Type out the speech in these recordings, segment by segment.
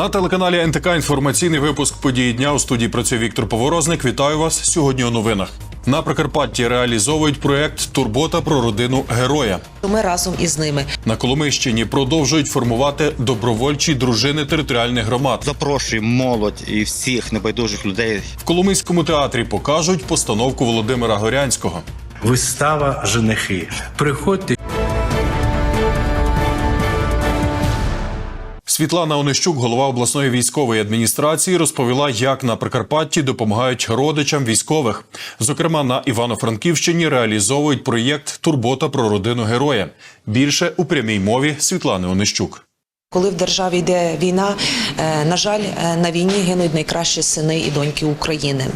На телеканалі НТК інформаційний випуск події дня у студії працює Віктор Поворозник. Вітаю вас сьогодні у новинах. На Прикарпатті реалізовують проект Турбота про родину героя. Ми разом із ними. На Коломийщині продовжують формувати добровольчі дружини територіальних громад. Запрошуємо молодь і всіх небайдужих людей. В Коломийському театрі покажуть постановку Володимира Горянського. Вистава женихи. Приходьте. Світлана Онищук, голова обласної військової адміністрації, розповіла, як на Прикарпатті допомагають родичам військових. Зокрема, на Івано-Франківщині реалізовують проєкт Турбота про родину героя. Більше у прямій мові Світлани Онищук. Коли в державі йде війна, е, на жаль, е, на війні гинуть найкращі сини і доньки України.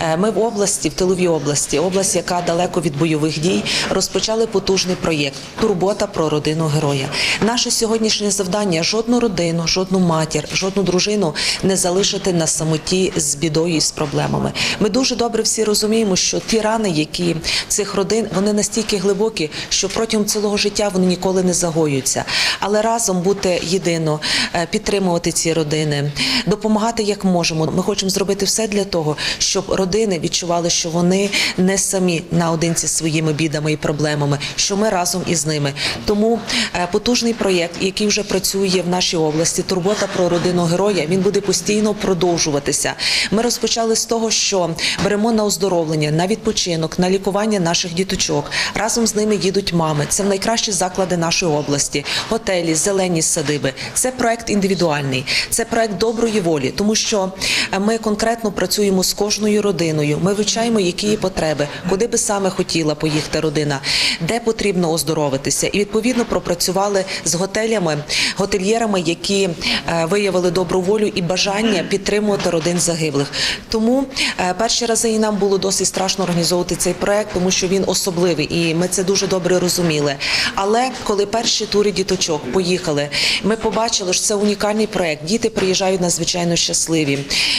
Е, Ми в області, в тиловій області, область, яка далеко від бойових дій, розпочали потужний проєкт Турбота про родину героя. Наше сьогоднішнє завдання жодну родину, жодну матір, жодну дружину не залишити на самоті з бідою і з проблемами. Ми дуже добре всі розуміємо, що ті рани, які цих родин, вони настільки глибокі, що протягом цілого життя вони ніколи не загоюються. Але разом бути єдино, е, підтримувати ці родини, допомагати як можемо. Ми хочемо зробити все для того, щоб родини відчували, що вони не самі наодинці своїми бідами і проблемами, що ми разом із ними. Тому е, потужний проєкт, який вже працює в нашій області, турбота про родину героя, він буде постійно продовжуватися. Ми розпочали з того, що беремо на оздоровлення, на відпочинок, на лікування наших діточок. Разом з ними їдуть мами. Це найкращі заклади нашої області, готелі, зелені садиби. Це проект індивідуальний, це проект доброї волі, тому що е, ми конкретно працюємо з кожною родиною. Ми вивчаємо, які є потреби, куди би саме хотіла поїхати родина, де потрібно оздоровитися, і відповідно пропрацювали з готелями, готельєрами, які е, виявили добру волю і бажання підтримувати родин загиблих. Тому е, перші рази і нам було досить страшно організовувати цей проект, тому що він особливий, і ми це дуже добре розуміли. Але коли перші тури діточок поїхали, ми побачили, що це унікальний проект. Діти приїжджають надзвичайно щасливі.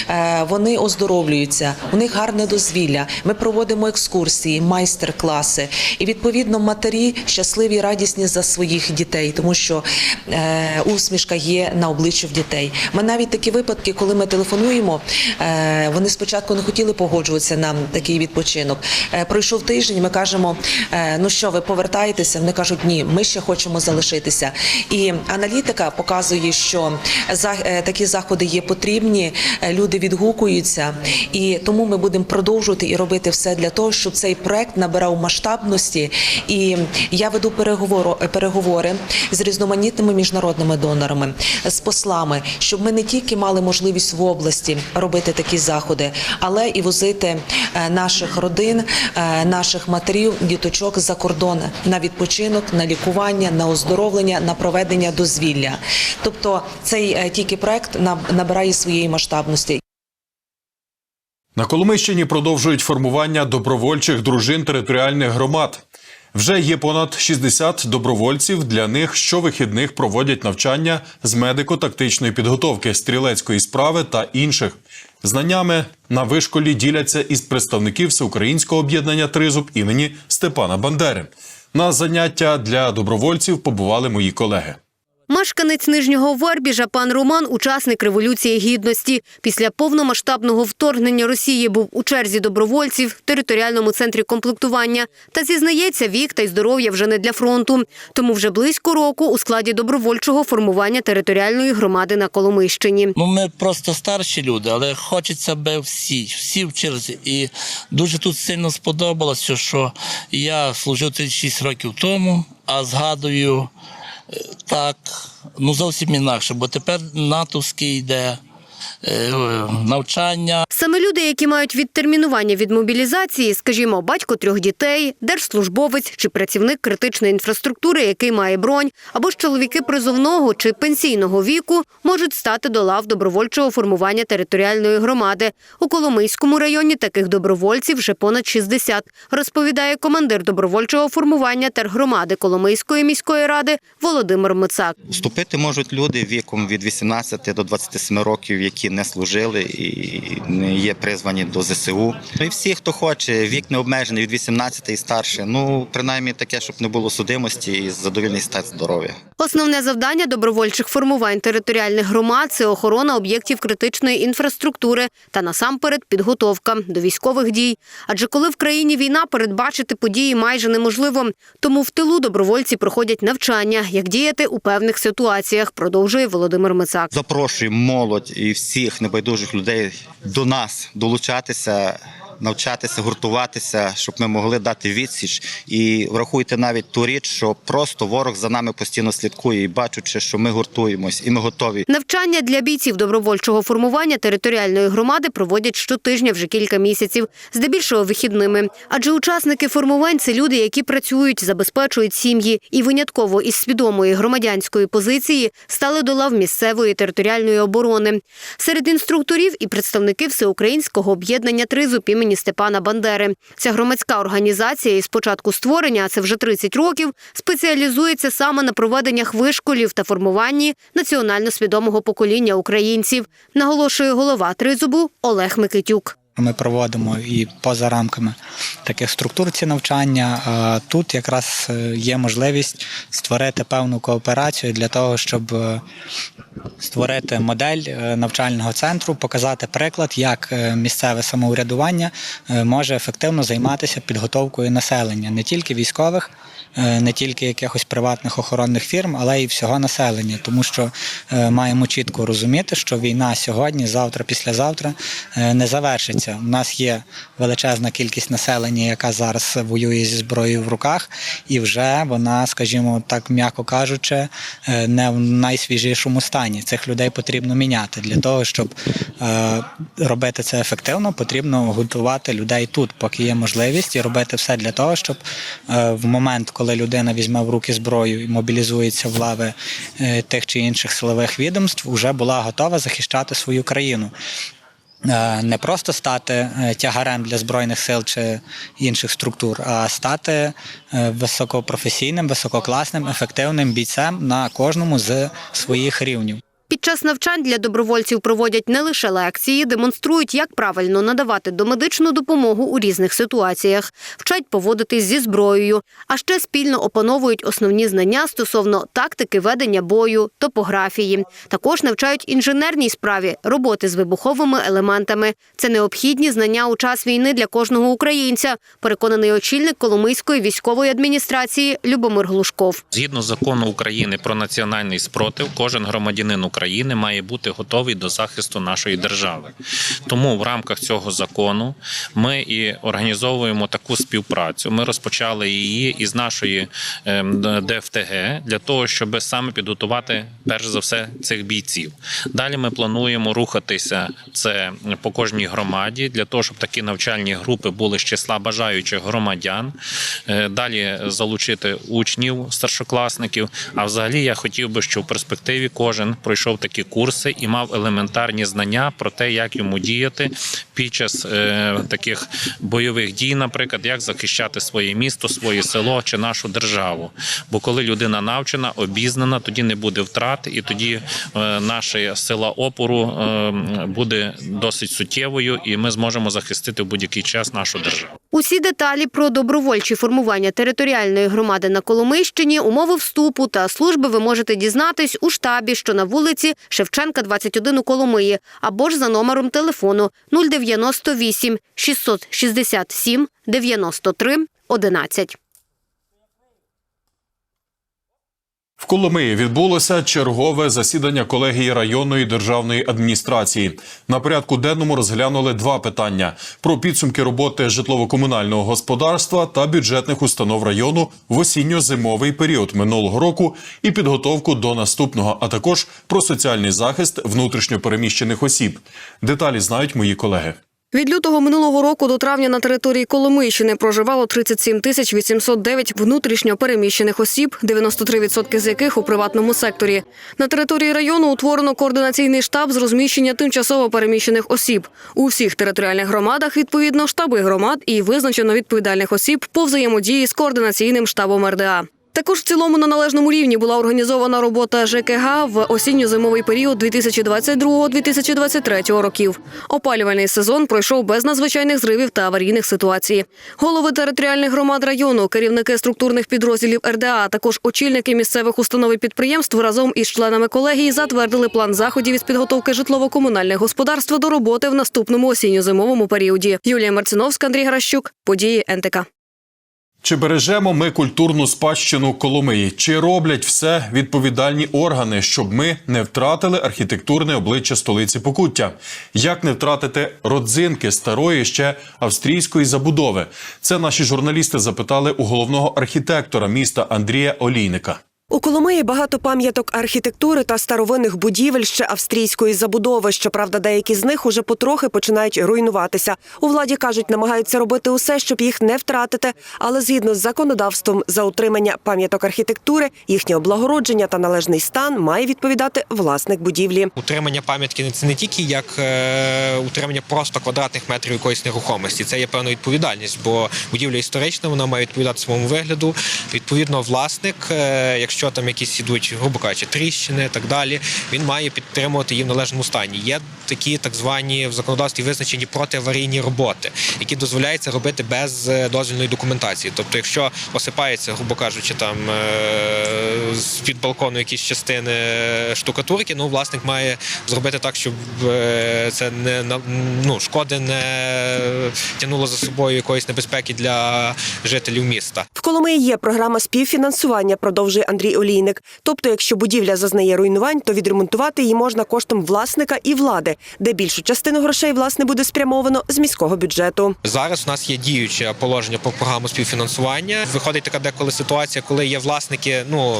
Е, Вони оздоровлюються, у них гарне дозвілля. Ми проводимо екскурсії, майстер-класи. І відповідно матері щасливі, радісні за своїх дітей, тому що е, усмішка є на обличчі в дітей. Ми навіть такі випадки, коли ми телефонуємо, е, вони спочатку не хотіли погоджуватися на такий відпочинок. Пройшов тиждень, ми кажемо: ну що, ви повертаєтеся? Вони кажуть, ні, ми ще хочемо залишитися. І аналітика показує, що е, такі заходи є потрібні. е, Люди відгукуються, і тому ми будемо продовжувати і робити все для того, щоб цей проект набирав масштабності. І я веду переговори з різноманітними міжнародними донорами, з послами, щоб ми не тільки мали можливість в області робити такі заходи, але і возити е, наших родин, наших матерів, діточок за кордон на відпочинок, на лікування, на оздоровлення, на проведення дозвілля. Тобто цей е, тільки проект наб- набирає своєї масштабності. На Коломийщині продовжують формування добровольчих дружин територіальних громад. Вже є понад 60 добровольців. Для них щовихідних проводять навчання з медико-тактичної підготовки, стрілецької справи та інших. Знаннями на вишколі діляться із представників всеукраїнського об'єднання Тризуб імені Степана Бандери. На заняття для добровольців побували мої колеги. Мешканець Нижнього Вербіжа пан Роман – учасник Революції Гідності. Після повномасштабного вторгнення Росії був у черзі добровольців в територіальному центрі комплектування. Та зізнається, вік та й здоров'я вже не для фронту. Тому вже близько року у складі добровольчого формування територіальної громади на Коломийщині. Ну, ми просто старші люди, але хочеться би всі, всі в черзі. І дуже тут сильно сподобалося, що я служив 36 років тому, а згадую так, ну зовсім інакше, бо тепер натовський йде навчання, Саме люди, які мають відтермінування від мобілізації, скажімо, батько трьох дітей, держслужбовець чи працівник критичної інфраструктури, який має бронь, або ж чоловіки призовного чи пенсійного віку, можуть стати до лав добровольчого формування територіальної громади. У Коломийському районі таких добровольців вже понад 60, розповідає командир добровольчого формування тергромади Коломийської міської ради Володимир Мицак. Вступити можуть люди віком від 18 до 27 років, які не служили і не є призвані до ЗСУ. Ну і всі, хто хоче, вік не обмежений від 18 і старше. Ну принаймні таке, щоб не було судимості і задовільний стан здоров'я. Основне завдання добровольчих формувань територіальних громад це охорона об'єктів критичної інфраструктури та насамперед підготовка до військових дій. Адже коли в країні війна, передбачити події майже неможливо. Тому в тилу добровольці проходять навчання, як діяти у певних ситуаціях. Продовжує Володимир Мицак. Запрошуємо молодь і всіх небайдужих людей до нас долучатися. Навчатися, гуртуватися, щоб ми могли дати відсіч. І врахуйте навіть ту річ, що просто ворог за нами постійно слідкує і бачучи, що ми гуртуємось і ми готові Навчання для бійців добровольчого формування територіальної громади проводять щотижня вже кілька місяців, здебільшого вихідними. Адже учасники формувань це люди, які працюють, забезпечують сім'ї і винятково із свідомої громадянської позиції стали до лав місцевої територіальної оборони. Серед інструкторів і представники всеукраїнського об'єднання тризуб імені Степана Бандери. Ця громадська організація із початку створення, а це вже 30 років, спеціалізується саме на проведеннях вишколів та формуванні національно свідомого покоління українців, наголошує голова тризубу Олег Микитюк. Ми проводимо і поза рамками таких структур ці навчання. А Тут якраз е, є можливість створити певну кооперацію для того, щоб е, створити модель е, навчального центру, показати приклад, як місцеве самоврядування може ефективно займатися підготовкою населення, не тільки військових, не тільки якихось приватних охоронних фірм, але й всього населення, тому що е, маємо чітко розуміти, що війна сьогодні, завтра, післязавтра е, не завершиться. У нас є величезна кількість населення, яка зараз воює зі зброєю в руках, і вже вона, скажімо так, м'яко кажучи, е, не в найсвіжішому стані. Цих людей потрібно міняти для того, щоб е, робити це ефективно, потрібно готувати людей тут, поки є можливість, і робити все для того, щоб е, в момент, коли людина візьме в руки зброю і мобілізується в лави е, тих чи інших силових відомств, вже була готова захищати свою країну. Е, Не просто стати е, тягарем для збройних сил чи інших структур, а стати високопрофесійним, висококласним, ефективним бійцем на кожному з своїх рівнів. Під час навчань для добровольців проводять не лише лекції, демонструють, як правильно надавати домедичну допомогу у різних ситуаціях, вчать поводитись зі зброєю, а ще спільно опановують основні знання стосовно тактики ведення бою, топографії. Також навчають інженерній справі роботи з вибуховими елементами. Це необхідні знання у час війни для кожного українця, переконаний очільник Коломийської військової адміністрації Любомир Глушков. Згідно закону України про національний спротив, кожен громадянин України має бути готовий до захисту нашої держави. Тому в рамках цього закону ми і організовуємо таку співпрацю. Ми розпочали її із нашої ем, ДФТГ для того, щоб саме підготувати перш за все цих бійців. Далі ми плануємо рухатися це по кожній громаді для того, щоб такі навчальні групи були з числа бажаючих громадян. Е, Далі залучити учнів, старшокласників. А взагалі я хотів би, щоб в перспективі кожен пройшов такі курси і мав елементарні знання про те, як йому діяти під час е, таких бойових дій, наприклад, як захищати своє місто, своє село чи нашу державу. Бо коли людина навчена, обізнана, тоді не буде втрат, і тоді е, наша сила опору е, буде досить суттєвою, і ми зможемо захистити в будь-який час нашу державу. Усі деталі про добровольчі формування територіальної громади на Коломийщині, умови вступу та служби ви можете дізнатись у штабі, що на вулиці Шевченка, 21 у Коломиї, або ж за номером телефону 098 667 93 11. В Коломиї відбулося чергове засідання колегії районної державної адміністрації. На порядку денному розглянули два питання: про підсумки роботи житлово-комунального господарства та бюджетних установ району в осінньо-зимовий період минулого року і підготовку до наступного, а також про соціальний захист внутрішньопереміщених осіб. Деталі знають мої колеги. Від лютого минулого року до травня на території Коломийщини проживало 37 тисяч 809 внутрішньо переміщених осіб, 93% з яких у приватному секторі. На території району утворено координаційний штаб з розміщення тимчасово переміщених осіб. У всіх територіальних громадах відповідно штаби громад і визначено відповідальних осіб по взаємодії з координаційним штабом РДА. Також в цілому на належному рівні була організована робота ЖКГ в осінньо-зимовий період 2022-2023 років. Опалювальний сезон пройшов без надзвичайних зривів та аварійних ситуацій. Голови територіальних громад району, керівники структурних підрозділів РДА, також очільники місцевих установ і підприємств разом із членами колегії затвердили план заходів із підготовки житлово-комунальних господарств до роботи в наступному осінньо-зимовому періоді. Юлія Марциновська, Андрій Гращук, події НТК. Чи бережемо ми культурну спадщину Коломиї? Чи роблять все відповідальні органи, щоб ми не втратили архітектурне обличчя столиці Покуття? Як не втратити родзинки старої ще австрійської забудови? Це наші журналісти запитали у головного архітектора міста Андрія Олійника. У Коломиї багато пам'яток архітектури та старовинних будівель ще австрійської забудови. Щоправда, деякі з них уже потрохи починають руйнуватися. У владі кажуть, намагаються робити усе, щоб їх не втратити. Але згідно з законодавством за утримання пам'яток архітектури, їхнє облагородження та належний стан має відповідати власник будівлі. Утримання пам'ятки це не тільки як е, утримання просто квадратних метрів якоїсь нерухомості, це є певна відповідальність, бо будівля історична, вона має відповідати своєму вигляду. Відповідно, власник, е, якщо там якісь ідуть, грубо кажучи, тріщини і так далі, він має підтримувати її в належному стані. Є такі так звані в законодавстві визначені протиаварійні роботи, які дозволяється робити без е, дозвільної документації. Тобто, якщо осипається, грубо кажучи, там е, з під балкону якісь частини штукатурки, ну власник має зробити так, щоб е, це не ну, шкоди не тягнуло за собою якоїсь небезпеки для жителів міста. В Коломиї є програма співфінансування, продовжує Андрій Олійник. Тобто, якщо будівля зазнає руйнувань, то відремонтувати її можна коштом власника і влади, де більшу частину грошей власне буде спрямовано з міського бюджету. Зараз у нас є діюче положення про програму співфінансування. Виходить така деколи ситуація, коли є власники, ну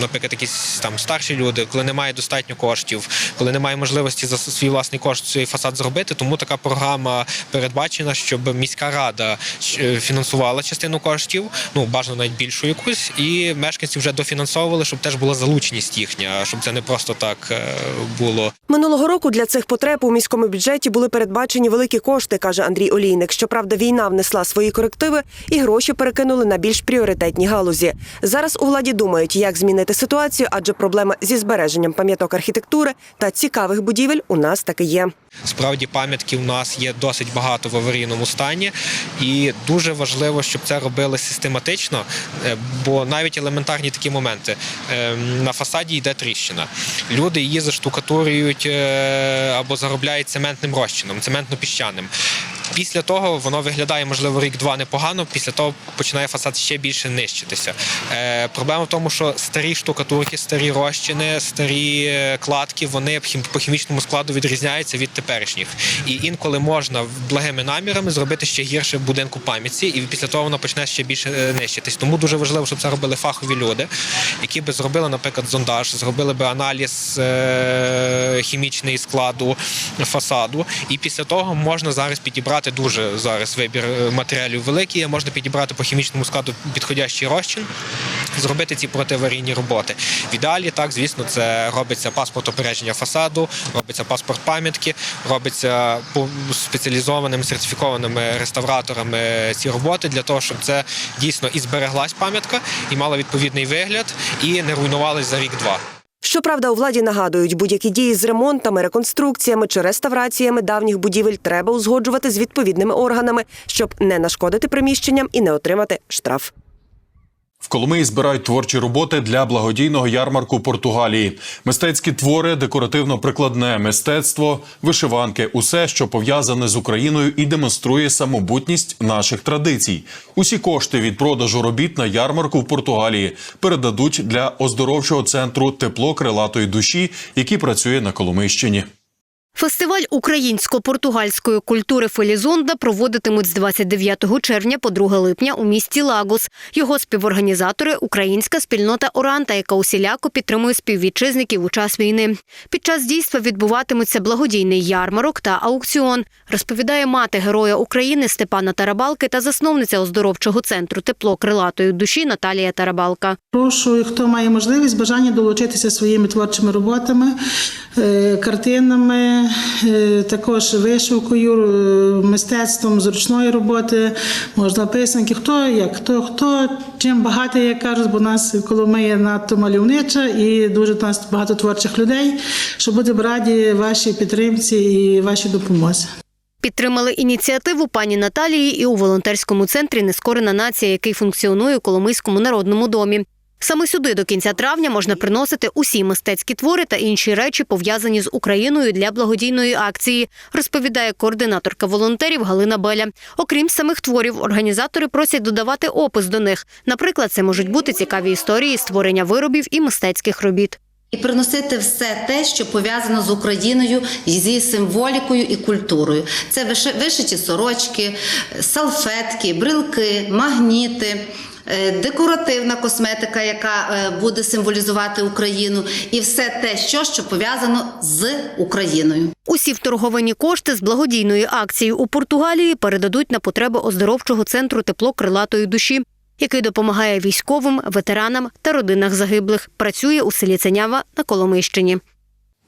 наприклад, якісь там старші люди, коли немає достатньо коштів, коли немає можливості за свій власний кошт цей фасад зробити. Тому така програма передбачена, щоб міська рада е, фінансувала частину коштів, ну бажано навіть більшу якусь, і мешканці вже дофінансовували, щоб теж була залученість їхня, щоб це не просто так е, було. Минулого року для цих потреб у міському бюджеті були передбачені великі кошти, каже Андрій Олійник. Щоправда, війна внесла свої корективи і гроші перекинули на більш пріоритетні галузі. Зараз у владі думають, як змінити ситуацію, адже проблема зі збереженням пам'яток архітектури та цікавих будівель у нас таки є. Справді пам'ятки у нас є досить багато в аварійному стані, і дуже важливо, щоб це робили систематично, е, бо навіть елементарні такі моменти Е, на фасаді йде тріщина. Люди її заштукатурюють е, або заробляють цементним розчином, цементно-піщаним. Після того воно виглядає, можливо, рік-два непогано. Після того починає фасад ще більше нищитися. Е, проблема в тому, що старі штукатурки, старі розчини, старі е, кладки, вони по хімічному складу відрізняються від теперішніх. І інколи можна благими намірами зробити ще гірше в будинку пам'ятці, і після того воно почне ще більше е, нищитись. Тому дуже важливо, щоб це робили фахові люди, які би зробили, наприклад, зондаж, зробили би аналіз е, хімічний складу фасаду. І після того можна зараз підібрати дуже зараз вибір е, матеріалів великий. Можна підібрати по хімічному складу підходящий розчин, зробити ці протиаварійні роботи. В ідеалі, так, звісно, це робиться паспорт опередження фасаду, робиться паспорт пам'ятки, робиться спеціалізованими сертифікованими реставраторами ці роботи для того, щоб це дійсно і збереглась пам'ятка, і мала відповідний вигляд, і не руйнувалась за рік-два. Щоправда, у владі нагадують, будь-які дії з ремонтами, реконструкціями чи реставраціями давніх будівель треба узгоджувати з відповідними органами, щоб не нашкодити приміщенням і не отримати штраф. Коломиї збирають творчі роботи для благодійного ярмарку Португалії. Мистецькі твори, декоративно-прикладне мистецтво, вишиванки усе, що пов'язане з Україною і демонструє самобутність наших традицій. Усі кошти від продажу робіт на ярмарку в Португалії передадуть для оздоровчого центру тепло крилатої душі, який працює на Коломийщині. Фестиваль українсько-португальської культури Фелізонда проводитимуть з 29 червня по 2 липня у місті Лагос. Його співорганізатори – українська спільнота Оранта, яка усіляко підтримує співвітчизників у час війни. Під час дійства відбуватиметься благодійний ярмарок та аукціон, розповідає мати героя України Степана Тарабалки та засновниця оздоровчого центру тепло крилатої душі Наталія Тарабалка. Прошу, хто має можливість, бажання долучитися своїми творчими роботами, е, картинами, також вишивкою, е, мистецтвом зручної роботи, можна писанки. Хто як, хто, хто чим багатий, як кажуть, бо нас Коломия надто мальовнича і дуже у нас багато творчих людей, що будемо раді вашій підтримці і вашій допомозі. Підтримали ініціативу пані Наталії і у волонтерському центрі Нескорена нація, який функціонує у Коломийському народному домі. Саме сюди до кінця травня можна приносити усі мистецькі твори та інші речі, пов'язані з Україною для благодійної акції, розповідає координаторка волонтерів Галина Беля. Окрім самих творів, організатори просять додавати опис до них. Наприклад, це можуть бути цікаві історії створення виробів і мистецьких робіт. І приносити все те, що пов'язано з Україною, зі символікою і культурою. Це виши- вишиті сорочки, салфетки, брилки, магніти. Е, Декоративна косметика, яка е, буде символізувати Україну, і все те, що, що пов'язано з Україною. Усі вторговані кошти з благодійної акції у Португалії передадуть на потреби оздоровчого центру тепло крилатої душі, який допомагає військовим, ветеранам та родинах загиблих. Працює у селі Ценява на Коломийщині.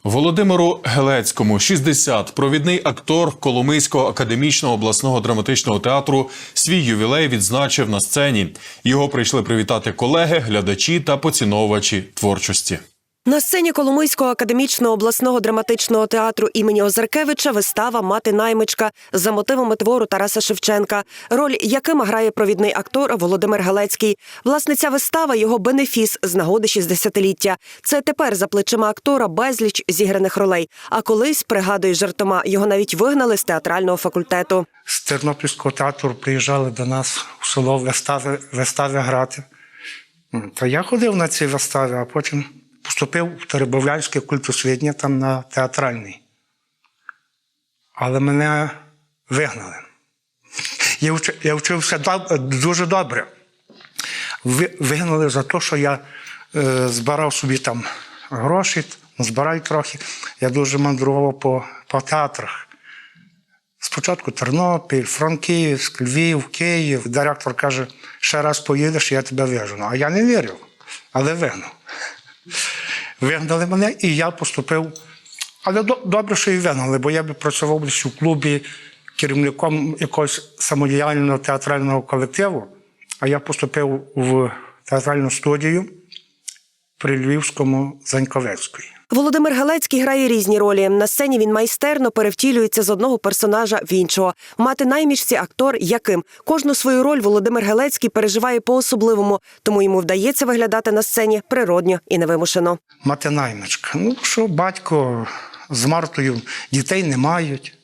Володимиру Гелецькому 60, провідний актор Коломийського академічного обласного драматичного театру, свій ювілей відзначив на сцені. Його прийшли привітати колеги, глядачі та поціновувачі творчості. На сцені Коломийського академічного обласного драматичного театру імені Озеркевича вистава Мати наймичка за мотивами твору Тараса Шевченка, роль яким грає провідний актор Володимир Галецький. Власне, ця вистава його бенефіс з нагоди 60-ліття. Це тепер за плечима актора безліч зіграних ролей. А колись, пригадує жартома, його навіть вигнали з театрального факультету. з Тернопільського театру приїжджали до нас у село вистави, вистави грати. То я ходив на ці вистави, а потім поступив в Теребовлянське культосвітнє там на театральний. Але мене вигнали. Я, я вчився дуже добре. Вигнали за те, що я е, збирав собі там гроші, збираю трохи. Я дуже мандрував по, по театрах. Спочатку Тернопіль, Франківськ, Львів, Київ. Директор каже, ще раз поїдеш, я тебе вижену. А я не вірив, але вигнав. Вигнали мене, і я поступив. Але добре, що і вигнали, бо я би працював десь у клубі керівником якогось самодіяльного театрального колективу, а я поступив в театральну студію при Львівському Заньковецької. Володимир Галецький грає різні ролі. На сцені він майстерно перевтілюється з одного персонажа в іншого. Мати наймічці актор, яким кожну свою роль Володимир Галецький переживає по-особливому, тому йому вдається виглядати на сцені природньо і невимушено. Мати наймичка. Ну, що батько з Мартою дітей не мають.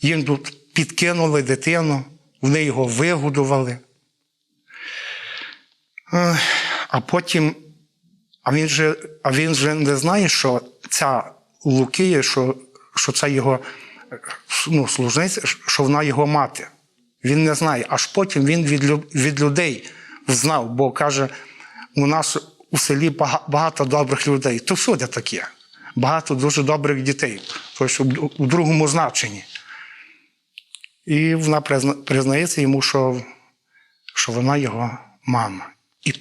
Їм тут підкинули дитину, вони його вигодували. А потім, а він же, а він же не знає, що ця Лукія, що, що це його ну, служниця, що вона його мати. Він не знає. Аж потім він від, від людей знав, бо каже, у нас у селі багато добрих людей. То всюди таке. Багато дуже добрих дітей. Тобто у- другому значенні. І вона признається йому, що, що вона його мама. І.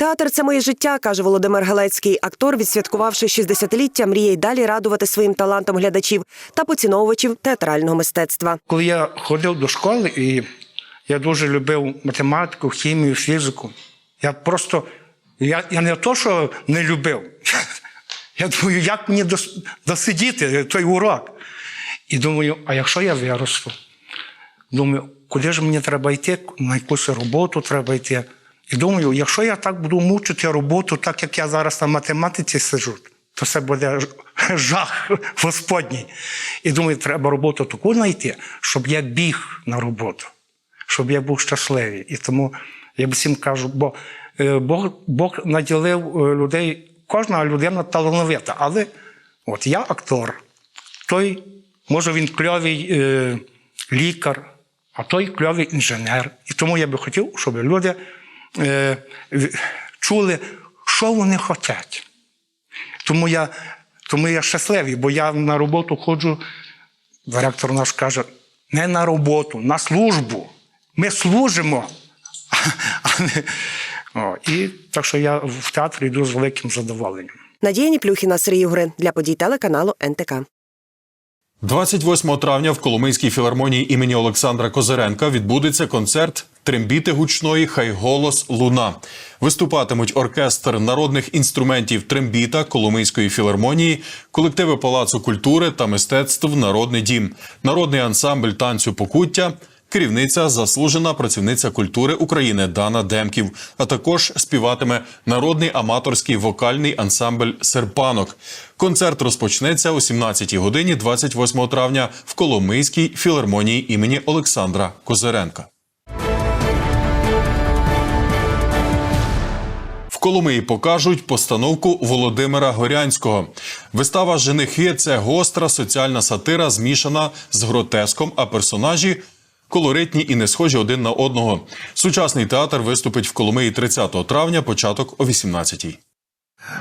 Театр це моє життя, каже Володимир Галецький. Актор, відсвяткувавши 60-ліття, мріє й далі радувати своїм талантом глядачів та поціновувачів театрального мистецтва. Коли я ходив до школи, і я дуже любив математику, хімію, фізику. Я просто, я, я не то, що не любив. Я думаю, як мені досидіти той урок. І думаю, а якщо я виросту? Думаю, куди ж мені треба йти, на якусь роботу треба йти. І думаю, якщо я так буду мучити роботу, так як я зараз на математиці сиджу, то це буде жах Господній. І думаю, треба роботу таку знайти, щоб я біг на роботу, щоб я був щасливий. І тому я всім кажу, бо е, Бог, Бог наділив е, людей, кожна людина талановита, але от я актор, той, може, він кльовий е, лікар, а той кльовий інженер. І тому я би хотів, щоб люди е, чули, що вони хочуть. Тому я, тому я щасливий, бо я на роботу ходжу, директор наш каже, не на роботу, на службу. Ми служимо. О, і так що я в театрі йду з великим задоволенням. Надія Ніплюхіна, Сергій Югрин для подій телеканалу НТК. 28 травня в Коломийській філармонії імені Олександра Козиренка відбудеться концерт Трембіти гучної Хай голос луна. Виступатимуть оркестр народних інструментів трембіта Коломийської філармонії, колективи Палацу культури та мистецтв Народний дім, народний ансамбль танцю покуття. Керівниця заслужена працівниця культури України Дана Демків, а також співатиме народний аматорський вокальний ансамбль Серпанок. Концерт розпочнеться о 17-й годині 28 травня в Коломийській філармонії імені Олександра Козиренка. В Коломиї покажуть постановку Володимира Горянського. Вистава Женихи це гостра соціальна сатира, змішана з гротеском, а персонажі колоритні і не схожі один на одного. Сучасний театр виступить в Коломиї 30 травня, початок о 18-й.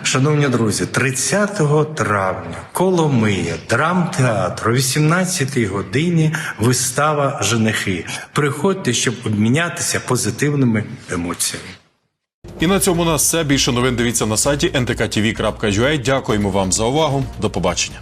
Шановні друзі, 30 травня Коломия, драмтеатр о 18 годині вистава Женихи. Приходьте, щоб обмінятися позитивними емоціями. І на цьому у нас все. Більше новин дивіться на сайті ntktv.ua. Дякуємо вам за увагу. До побачення.